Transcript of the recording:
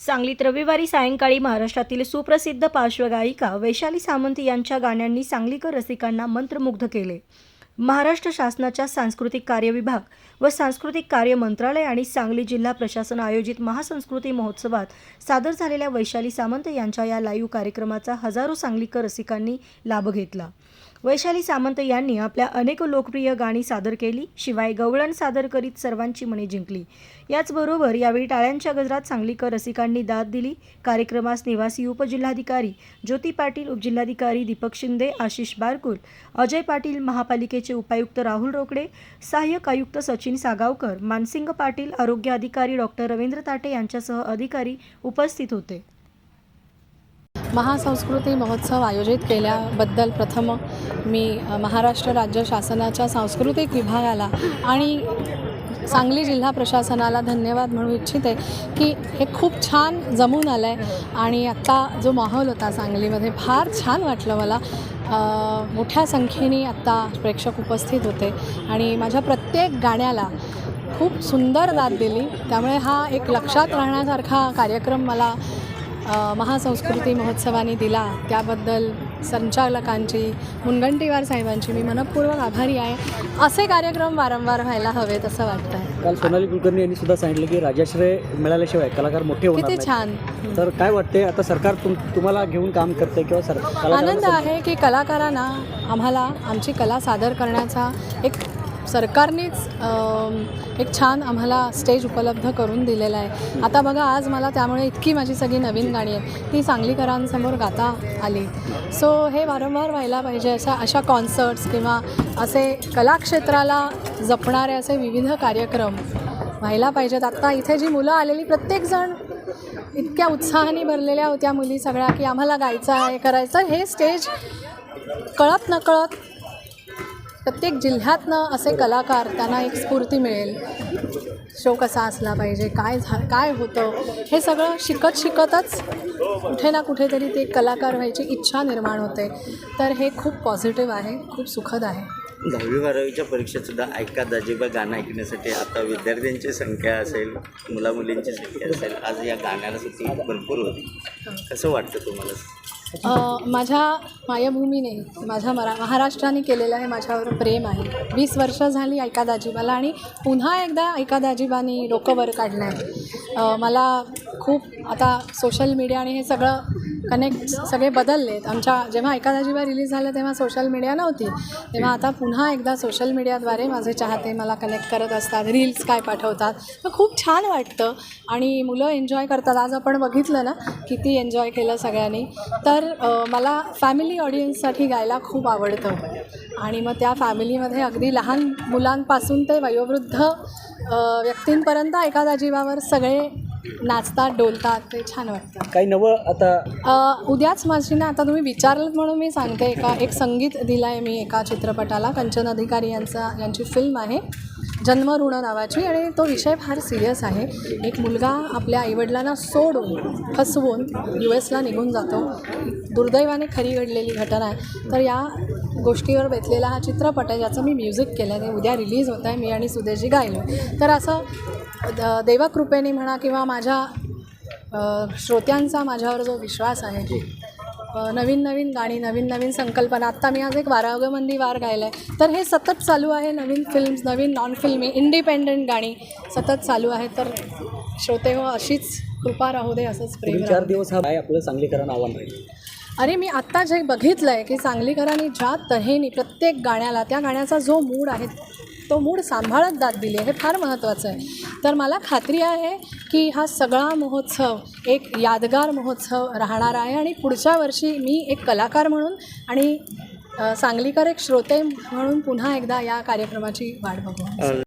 सांगलीत रविवारी सायंकाळी महाराष्ट्रातील सुप्रसिद्ध पार्श्वगायिका वैशाली सामंत यांच्या गाण्यांनी सांगलीकर रसिकांना मंत्रमुग्ध केले. महाराष्ट्र शासनाच्या सांस्कृतिक कार्य विभाग व सांस्कृतिक कार्य मंत्रालय आणि सांगली जिल्हा प्रशासन आयोजित महासंस्कृती महोत्सवात सादर झालेल्या वैशाली सामंत यांच्या या लाईव्ह कार्यक्रमाचा हजारो सांगलीकर रसिकांनी लाभ घेतला. वैशाली सामंत यांनी आपल्या अनेक लोकप्रिय गाणी सादर केली शिवाय गवळण सादर करीत सर्वांची मने जिंकली. याचबरोबर यावेळी टाळ्यांच्या गजरात सांगलीकर रसिकांनी दाद दिली. कार्यक्रमास निवासी उपजिल्हाधिकारी ज्योती पाटील उपजिल्हाधिकारी दीपक शिंदे आशिष बारकुल अजय पाटील महापालिकेचे उपायुक्त राहुल रोकडे सहाय्यक आयुक्त सचिन सागावकर मानसिंग पाटील आरोग्य अधिकारी डॉक्टर रवींद्र ताटे यांच्यासह अधिकारी उपस्थित होते. महासंस्कृती महोत्सव आयोजित केल्याबद्दल प्रथम मी महाराष्ट्र राज्य शासनाच्या सांस्कृतिक विभागाला आणि सांगली जिल्हा प्रशासनाला धन्यवाद म्हणू इच्छिते की हे खूप छान जमून आलं आहे आणि आत्ता जो माहोल होता सांगलीमध्ये फार छान वाटलं मला. मोठ्या संख्येने आत्ता प्रेक्षक उपस्थित होते आणि माझ्या प्रत्येक गाण्याला खूप सुंदर दाद दिली. त्यामुळे हा एक लक्षात राहण्यासारखा कार्यक्रम मला महासंस्कृती महोत्सवाने दिला. त्याबद्दल संचालकांची मुनगंटीवार साहेबांची मी मनपूर्वक आभारी आहे. असे कार्यक्रम वारंवार व्हायला हवेत असं वाटतं आहे काल सोनाली कुलकर्णी यांनी सुद्धा सांगितलं की राजाश्रय मिळाल्याशिवाय कलाकार मोठे होणार किती नाहीत. छान. तर काय वाटते आता सरकार तुम तुम्हाला घेऊन काम करते किंवा सर कलाकारांना आनंद आहे की कलाकारांना आम्हाला आमची कला सादर करण्याचा एक सरकारनेच एक छान आम्हाला स्टेज उपलब्ध करून दिलेला आहे. आता बघा आज मला त्यामुळे इतकी माझी सगळी नवीन गाणी आहेत. ती सांगलीकरांसमोर गाता आली. सो हे वारंवार व्हायला पाहिजे अशा अशा कॉन्सर्ट्स किंवा असे कलाक्षेत्राला जपणारे असे विविध कार्यक्रम व्हायला पाहिजेत. आत्ता इथे जी मुलं आलेली प्रत्येकजण इतक्या उत्साहाने भरलेल्या होत्या मुली सगळ्या की आम्हाला गायचं आहे करायचं हे स्टेज कळत नकळत प्रत्येक जिल्ह्यातनं असे कलाकार त्यांना एक स्फूर्ती मिळेल. शो कसा असला पाहिजे काय झा काय होतं हे सगळं शिकत शिकतच कुठे ना कुठेतरी ते कलाकार व्हायची इच्छा निर्माण होते. तर हे खूप पॉझिटिव्ह आहे खूप सुखद आहे. दहावी बारावीच्या परीक्षेत सुद्धा ऐका दाजीबा गाणं ऐकण्यासाठी. आता विद्यार्थ्यांची संख्या असेल मुलामुलींची संख्या असेल आज या गाण्याला सुद्धा भरपूर होती. कसं वाटतं तुम्हाला? माझ्या मायभूमीने माझ्या मरा महाराष्ट्राने केलेलं हे माझ्यावर प्रेम आहे. वीस वर्ष झाली ऐका दाजीबाला आणि पुन्हा एकदा ऐका दाजीबानी डोकं वर काढलं आहे मला खूप आता सोशल मीडिया आणि हे सगळं कनेक्ट सगळे बदललेत आमच्या जेव्हा एखादा दाजीबा रिलीज झालं तेव्हा सोशल मीडिया नव्हती. तेव्हा आता पुन्हा एकदा सोशल मीडियाद्वारे माझे चाहते मला कनेक्ट करत असतात. रील्स काय पाठवतात. तर खूप छान वाटतं. आणि मुलं एन्जॉय करतात. आज आपण बघितलं ना किती एन्जॉय केलं सगळ्यांनी. तर मला फॅमिली ऑडियन्ससाठी गायला खूप आवडतं. आणि मग त्या फॅमिलीमध्ये अगदी लहान मुलांपासून ते वयोवृद्ध व्यक्तींपर्यंत एखादा जीवावर सगळे नाचतात डोलतात ते छान वाटतं. काही नवं आता? अ, उद्याच माझी ना आता तुम्ही विचारलं म्हणून मी सांगते एका एक संगीत दिलं आहे मी एका चित्रपटाला कंचन अधिकारी यांचा यांची फिल्म आहे. जन्मऋण नावाची आणि तो विषय फार सिरियस आहे. एक मुलगा आपल्या आईवडिलांना सोडून फसवून यू एसला निघून जातो. दुर्दैवाने खरी घडलेली घटना आहे. तर या गोष्टीवर बेतलेला हा चित्रपट आहे ज्याचं मी म्युझिक केलं आहे उद्या रिलीज होत आहे मी आणि सुदेशजी गायलो. तर असं द- देवकृपेने म्हणा किंवा माझ्या श्रोत्यांचा माझ्यावर जो विश्वास आहे नवीन नवीन गाणी नवीन नवीन संकल्पना. आत्ता मी आज एक वारागमंदी वार गायला आहे तर हे सतत चालू आहे नवीन फिल्म्स नवीन नॉन फिल्मी इंडिपेंडंट गाणी सतत चालू आहे तर श्रोते हो अशीच कृपा राहू दे असंच प्रेम चार. दिवस हा काय आपलं सांगलीकरांना आव्हान राहील. अरे मी आत्ता जे बघितलं आहे की सांगलीकरांनी ज्या तऱ्हेने प्रत्येक गाण्याला त्या गाण्याचा जो मूड आहे तो मूड सांभाळत दाद दिली आहे हे फार महत्त्वाचं आहे. तर मला खात्री आहे की हा सगळा महोत्सव एक यादगार महोत्सव राहणार आहे आणि पुढच्या वर्षी मी एक कलाकार म्हणून आणि सांगलीकर एक श्रोते म्हणून पुन्हा एकदा या कार्यक्रमाची वाट बघू.